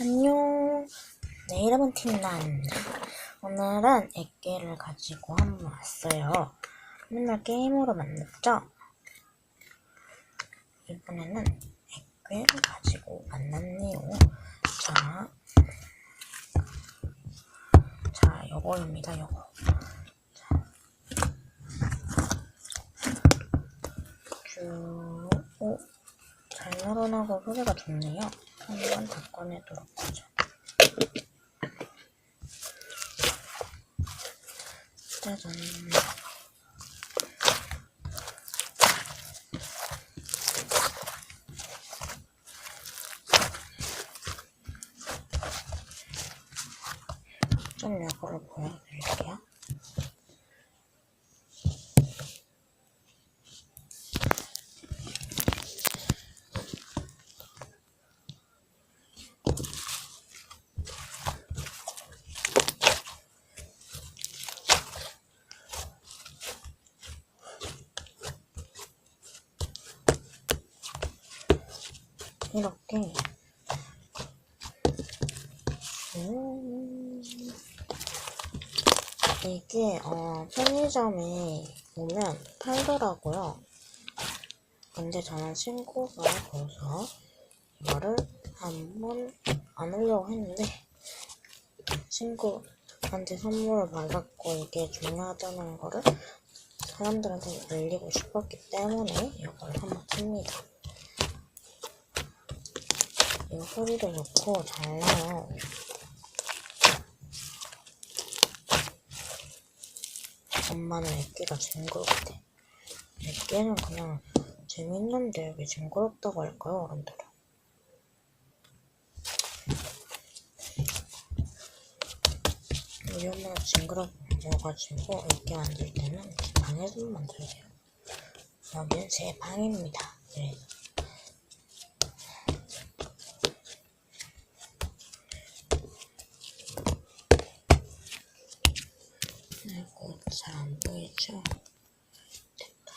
안녕. 내 이름은 팀난. 오늘은 액계를 가지고 한번 왔어요. 맨날 게임으로 만났죠? 이번에는 액계를 가지고 만났네요. 자, 자, 요거입니다, 요거. 자, 쭉, 오, 잘 늘어나고 소리가 좋네요. 한번 다 꺼내도록 하죠. 짜잔. 좀 요거를 보여드릴게요. 이렇게 음, 이게 어, 편의점에 보면 팔더라고요. 근데 저는 친구가 거기서 이거를 한번 안 하려고 했는데 친구한테 선물을 받았고 이게 중요하다는 거를 사람들한테 알리고 싶었기 때문에 이걸 한번 씁니다. 이 소리도 좋고 잘 나요. 엄마는 애기가 징그럽대. 애기는 그냥 재밌는데 왜 징그럽다고 할까요, 어른들은? 우리 엄마가 징그러워가지고 애기 만들 때는 방에서 만들게요. 여기는 제 방입니다. 그래서. 아이고, 잘 안 보이죠? 됐다.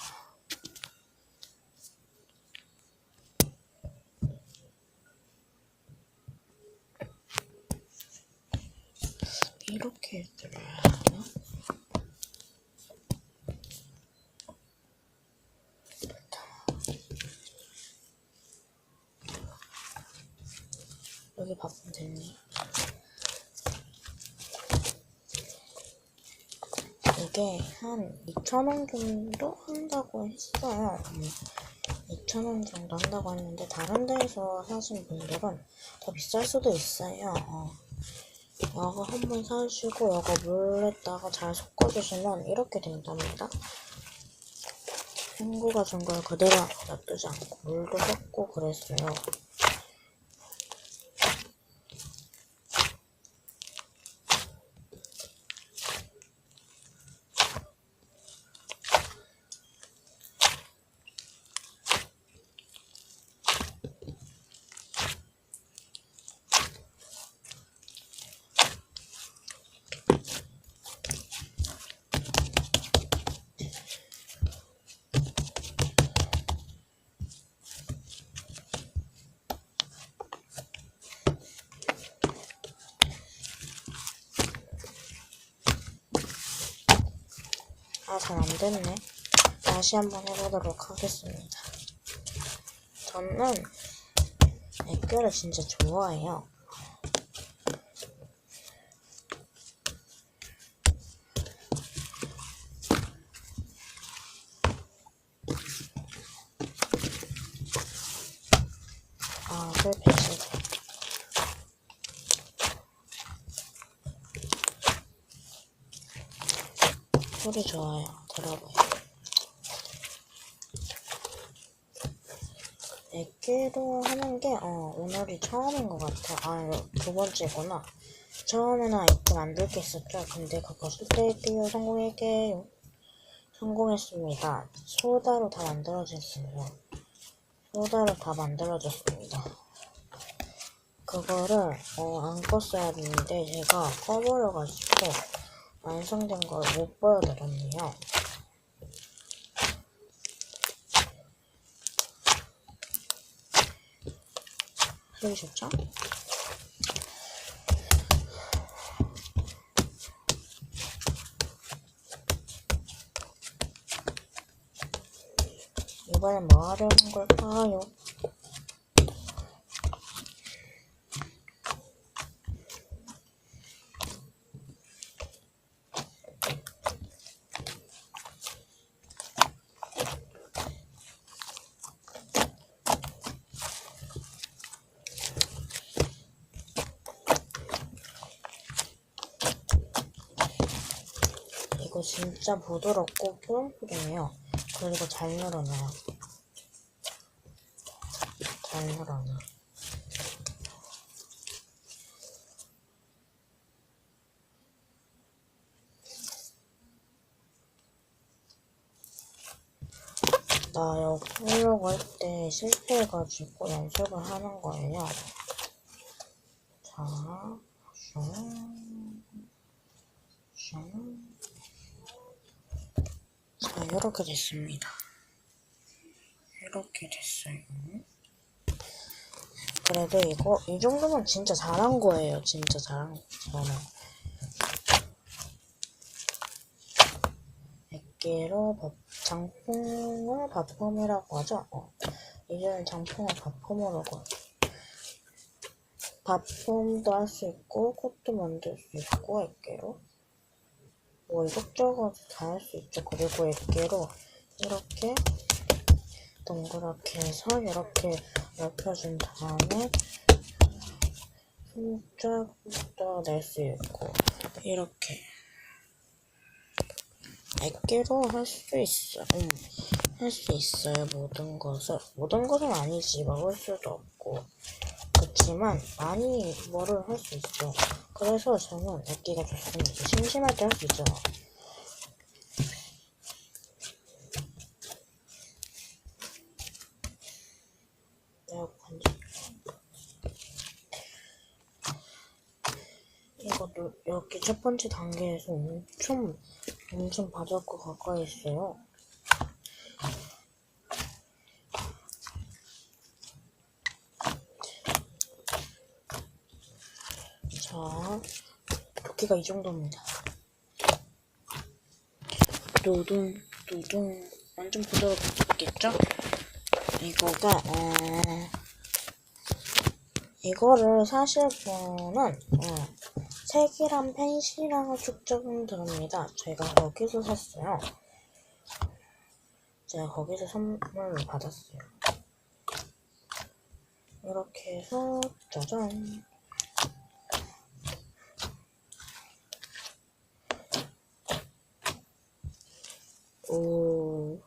이렇게 들어야 하나? 됐다. 여기 바꾸면 됐네. 이게 한 2,000원 정도 한다고 했어요. 음, 2,000원 정도 한다고 했는데, 다른 데에서 사신 분들은 더 비쌀 수도 있어요. 어. 이거 한 번 사시고, 이거 물에다가 잘 섞어주시면 이렇게 된답니다. 친구가 준 걸 그대로 놔두지 않고, 물도 섞고 그랬어요. 아, 잘 안 됐네. 다시 한번 해보도록 하겠습니다. 저는 액교를 진짜 좋아해요. 아, 슬피지. 소리 좋아요. 들어봐요. 액기로 하는 게, 어, 오늘이 처음인 것 같아. 아, 이거 두 번째구나. 처음에는 액기 만들 게 있었죠. 근데 그거 쓸데있게요. 성공할게요. 성공했습니다. 소다로 다 만들어졌어요. 소다로 다 만들어졌습니다. 그거를, 어, 안 껐어야 되는데, 제가 꺼버려가지고, 완성된 걸 못 보여드렸네요. 들으셨죠? 이번엔 뭐 하려는 걸까요? 진짜 부드럽고 뽀용뽀용해요. 그리고 잘 늘어나요. 잘 늘어나. 나 여기 하려고 할 때 실패해가지고 연습을 하는 거예요. 자, 슝, 슝. 자, 이렇게 됐습니다. 이렇게 됐어요. 그래도 이거, 이 정도면 진짜 잘한 거예요. 진짜 잘한 거. 저는. 100개로 법, 장풍을 바품이라고 하죠. 어. 이제는 장풍을 바품으로 하고. 바품도 할 수 있고, 꽃도 만들 수 있고, 100개로. 뭐 이것저것 다 할 수 있죠. 그리고 액계로 이렇게 동그랗게 해서 이렇게 넓혀준 다음에 손짝도 낼 수 있고 이렇게 액계로 할 수 있어. 음, 할수 있어요. 모든 것을 모든 것은 아니지 먹을 수도 없고 그렇지만 많이 뭐를 할 수 있어. 그래서 저는 액기가 좋습니다. 심심할 때 할 수 있잖아. 이것도 이렇게 첫 번째 단계에서 엄청 엄청 바닥과 가까이 있어요. 자, 두께가 이 정도입니다. 노동, 노동, 완전 부드럽겠죠? 이거가, 어, 이거를 사실 분은, 어, 색이랑 펜시랑 축적은 들어옵니다. 제가 거기서 샀어요. 제가 거기서 선물을 받았어요. 이렇게 해서, 짜잔. 오.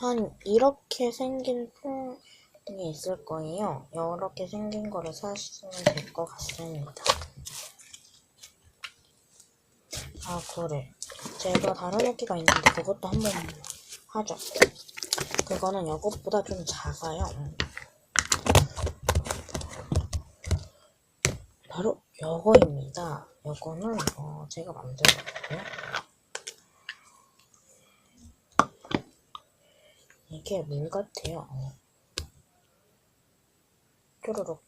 한 이렇게 생긴 통이 있을 거예요. 이렇게 생긴 거를 사시면 될 것 같습니다. 아 그래. 제가 다른 액기가 있는데 그것도 한번 하죠. 그거는 이것보다 좀 작아요. 음. 바로 요거입니다. 요거는 어, 제가 만들었고요. 이게 물 같아요. 어. 쪼르륵.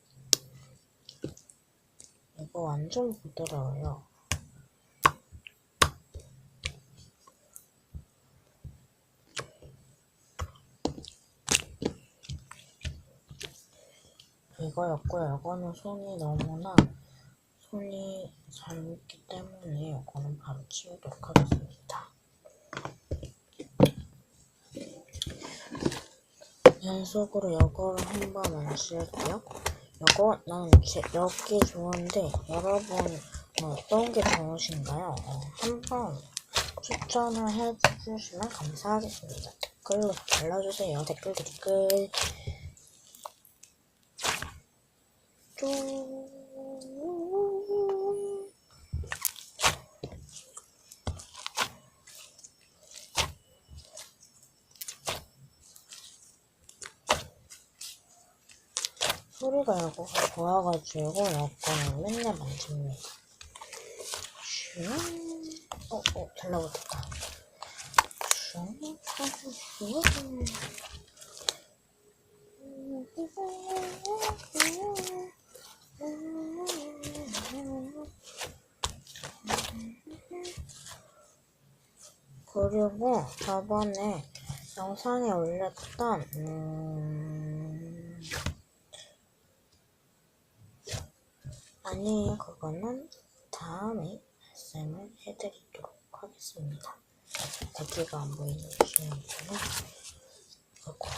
이거 완전 부드러워요. 이거였고요. 이거는 손이 너무나 손이 잘 묻기 때문에 이거는 바로 치우도록 하겠습니다. 연속으로 이거를 한번 만질게요. 이거는 제, 여기 좋은데 여러분 어떤 게 좋으신가요? 어, 한번 추천을 해주시면 감사하겠습니다. 댓글로 달아주세요. 댓글 댓글. 좋아가지고 약간 맨날 만집니다. 슝. 어, 어, 달라붙었다. 그리고 저번에 영상에 올렸던 음... 아니에요 그거는 다음에 말씀을 해드리도록 하겠습니다 대기가 안 보이는 시간이잖아 그거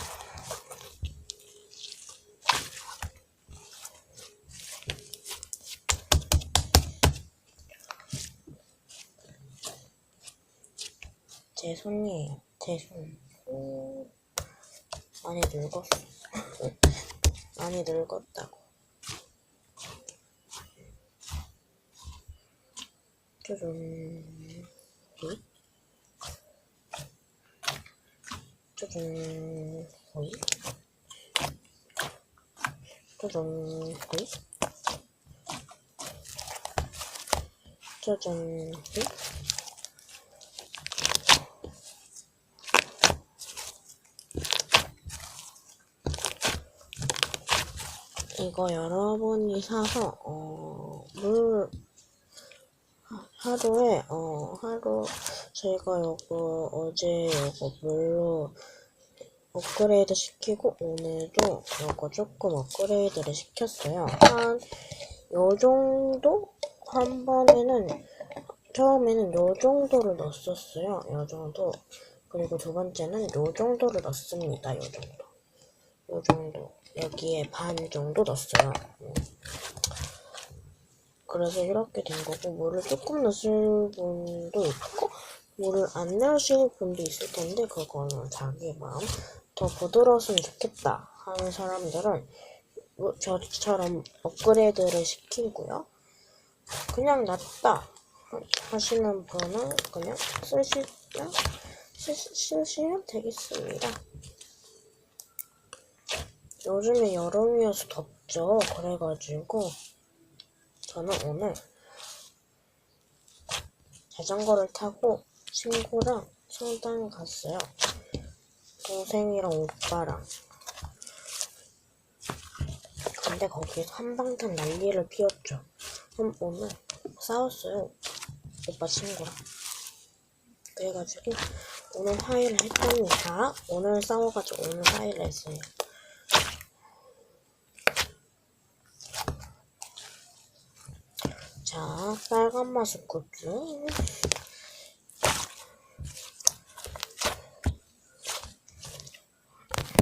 제 손이에요. 제 손. 오, 많이 늙었어. 많이 늙었다고. 짜잔. 이? 짜잔. 호이? 짜잔. 호이? 짜잔. 호이? 이거 여러분이 사서 어, 물 하- 하루에 어 하루 제가 요거 어제 요거 물로 업그레이드 시키고 오늘도 요거 조금 업그레이드를 시켰어요. 한 요 정도 한 번에는 처음에는 요 정도를 넣었었어요. 요 정도 그리고 두 번째는 요 정도를 넣습니다. 요 정도. 요 정도 여기에 반 정도 넣었어요. 음. 그래서 이렇게 된 거고 물을 조금 넣으실 분도 있고 물을 안 넣으실 분도 있을 텐데 그거는 자기 마음 더 부드러웠으면 좋겠다 하는 사람들은 뭐 저처럼 업그레이드를 시키고요. 그냥 놨다 하시는 분은 그냥 쓰시면 쓰, 쓰시면 되겠습니다. 요즘에 여름이어서 덥죠. 그래가지고 저는 오늘 자전거를 타고 친구랑 성당 갔어요. 동생이랑 오빠랑. 근데 거기서 한방탄 난리를 피웠죠. 한 오늘 싸웠어요. 오빠 친구랑. 그래가지고 오늘 화해를 했답니다. 오늘 싸워가지고 오늘 화해를 했어요. 자, 빨간 마스크즈.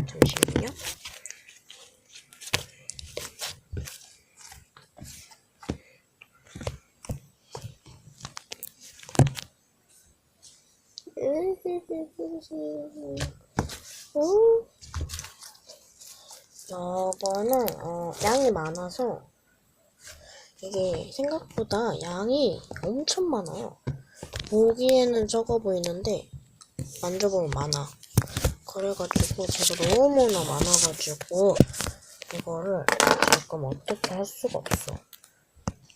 잠시만요. 오. 이거는 어, 양이 많아서 이게 생각보다 양이 엄청 많아요. 보기에는 적어 보이는데 만져보면 많아. 그래가지고 제가 너무나 많아가지고 이거를 지금 어떻게 할 수가 없어.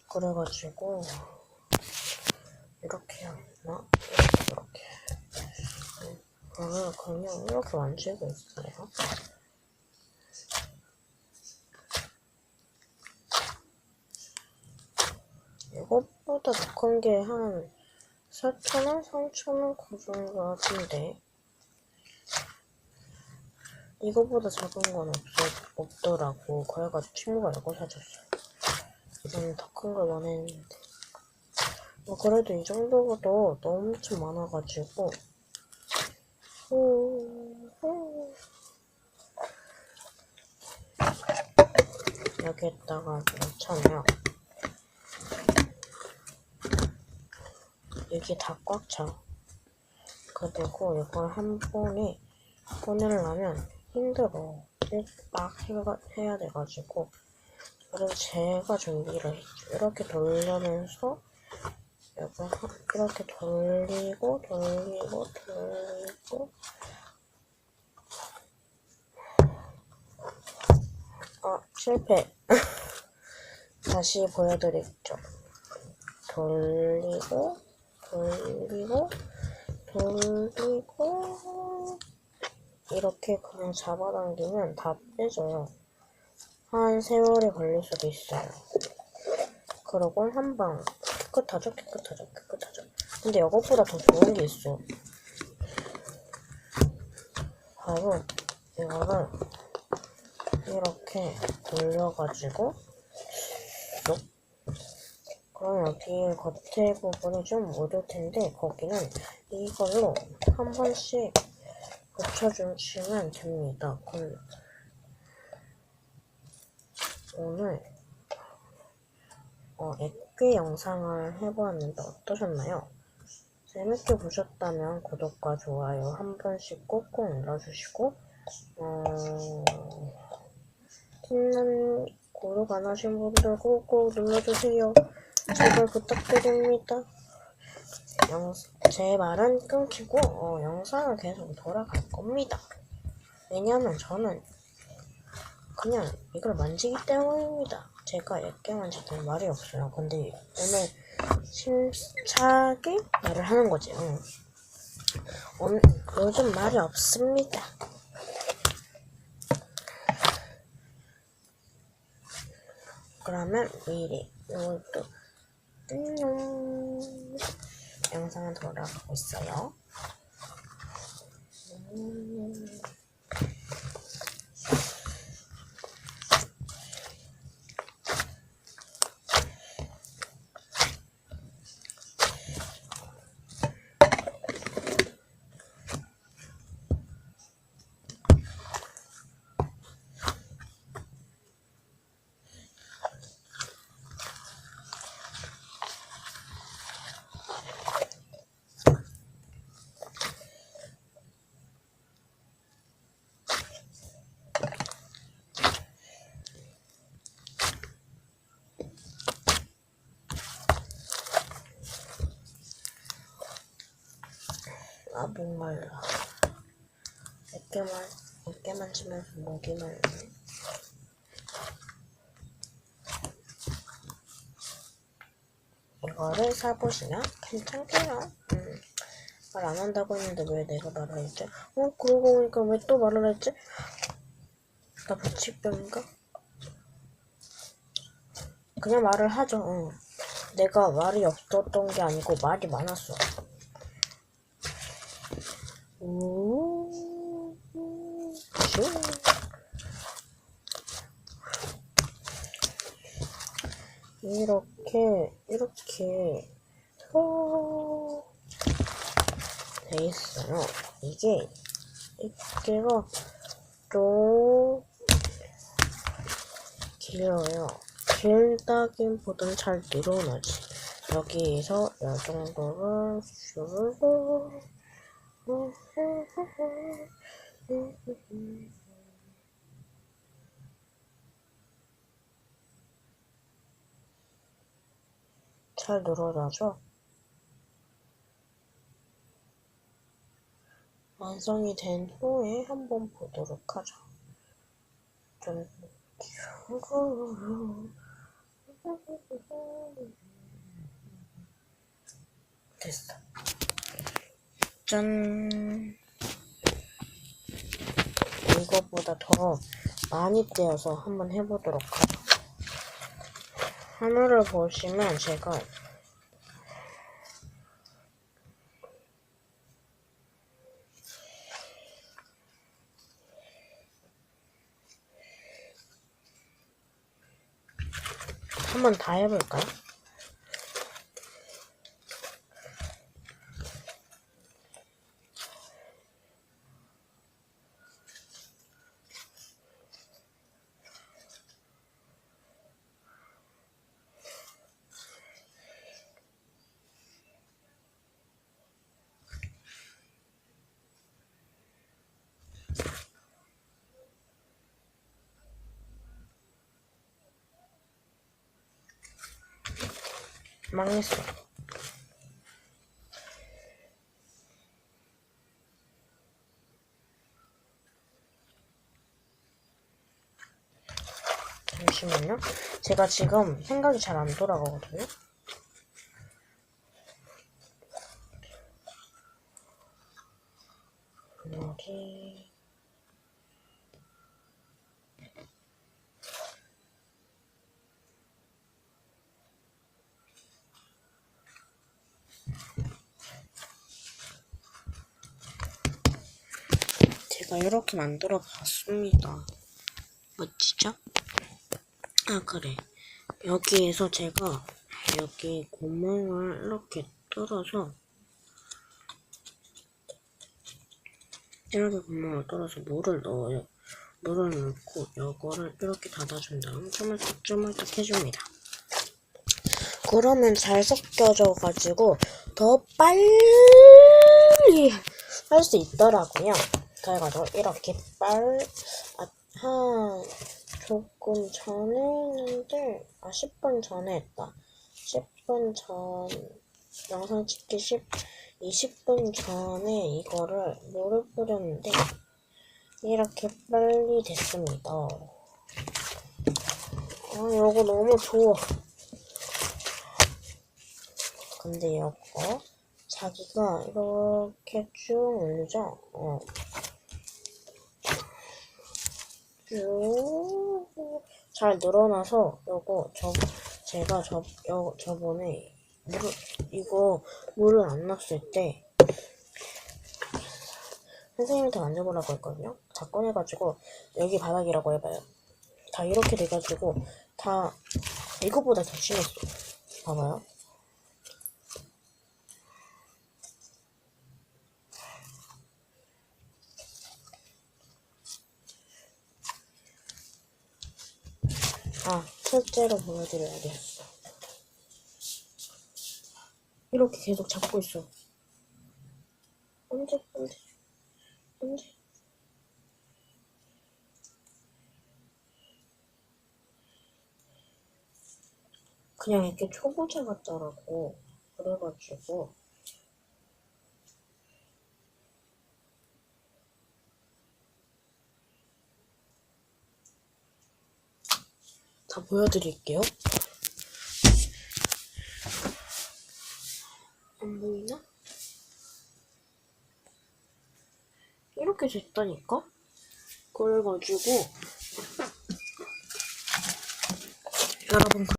그래가지고 이렇게 하나 이렇게 이렇게 이거를 그냥 이렇게 만지고 있어요. 더큰게한 4,000원? 3,000원 그 정도 같은데. 이거보다 작은 건 없어, 없더라고. 그래가지고 친구가 이거 사줬어. 이거는 더큰 걸 원했는데. 뭐 그래도 이 정도보다 너무 엄청 많아가지고. 여기에다가 넣잖아요 이게 다 꽉 차. 그리고 이걸 한 번에 보내려면 힘들어. 막 해야 돼가지고. 그래서 제가 준비를 했죠. 이렇게 돌려면서 이거 이렇게 돌리고 돌리고 돌리고 아 실패 다시 보여드리죠 돌리고 돌리고 돌리고 이렇게 그냥 잡아당기면 다 빼져요. 한 세월이 걸릴 수도 있어요. 그러고 한 방 깨끗하죠? 깨끗하죠? 깨끗하죠? 근데 이것보다 더 좋은 게 있어. 바로 이거를 이렇게 돌려가지고 쏙. 그럼 여기 겉에 부분이 좀 어두울 텐데 거기는 이걸로 한 번씩 붙여주시면 됩니다. 그 오늘 어, 액괴 영상을 해보았는데 어떠셨나요? 재밌게 보셨다면 구독과 좋아요 한 번씩 꼭꼭 눌러주시고 어... 팀는 구독 안 하신 분들 꼭꼭 눌러주세요. 제발 부탁드립니다. 영, 제 말은 끊기고 어, 영상은 계속 돌아갈 겁니다. 왜냐면 저는 그냥 이걸 만지기 때문입니다. 제가 얇게 때는 말이 없어요. 근데 오늘 심차게 말을 하는 거지. 응. 오늘, 요즘 말이 없습니다. 그러면 미리 이것도 안녕 영상은 돌아가고 있어요. 음. 아 목 말라 몇개만 몇 개만 치면서 목이 말라 이거를 사보시면 괜찮게요 음. 말안 한다고 했는데 왜 내가 말을 했지? 어 그러고 보니까 왜 또 말을 했지? 나 부치병인가? 그냥 말을 하죠 응. 내가 말이 없었던 게 아니고 말이 많았어 오, 슈. 이렇게 이렇게 어, 돼 있어요. 이게 이게가 좀 길어요. 길다기보다는 잘 늘어나지. 여기에서 이 정도를 슈르르 잘 늘어나죠? 완성이 된 후에 한번 보도록 하죠. 좀 됐어. 짠. 이거보다 더 많이 떼어서 한번 해보도록 하죠. 하늘을 보시면 제가 한번 다 해볼까요? 망했어. 잠시만요. 제가 지금 생각이 잘 안 돌아가거든요. 여기 제가 자, 이렇게 만들어 봤습니다. 멋지죠? 아, 그래. 여기에서 제가 여기 구멍을 이렇게 뚫어서 이렇게 구멍을 뚫어서 물을 넣어요. 물을 넣고 이거를 이렇게 닫아준 다음 쪼물딱쪼물딱 해줍니다. 그러면 잘 섞여져 가지고 더 빨리 할 수 있더라고요. 그래가지고 이렇게 빨, 아, 한 조금 전에 했는데, 아, 10분 전에 했다. 10분 전, 영상 찍기 10, 20분 전에 이거를 물을 뿌렸는데, 이렇게 빨리 됐습니다. 아, 이거 너무 좋아. 근데 이거 자기가 이렇게 쭉 올리죠? 어. 잘 늘어나서 요거 저 제가 저 요, 저번에 물을 이거 물을 안 넣었을 때 선생님한테 만져보라고 했거든요. 다 꺼내가지고 여기 바닥이라고 해봐요. 다 이렇게 돼가지고 다 이거보다 더 심했어. 봐봐요. 아, 실제로 보여드려야겠어. 이렇게 계속 잡고 있어. 언제, 언제, 언제. 그냥 이렇게 초보자 같더라고. 그래가지고. 다 보여드릴게요. 안 보이나? 이렇게 됐다니까? 그래가지고 여러분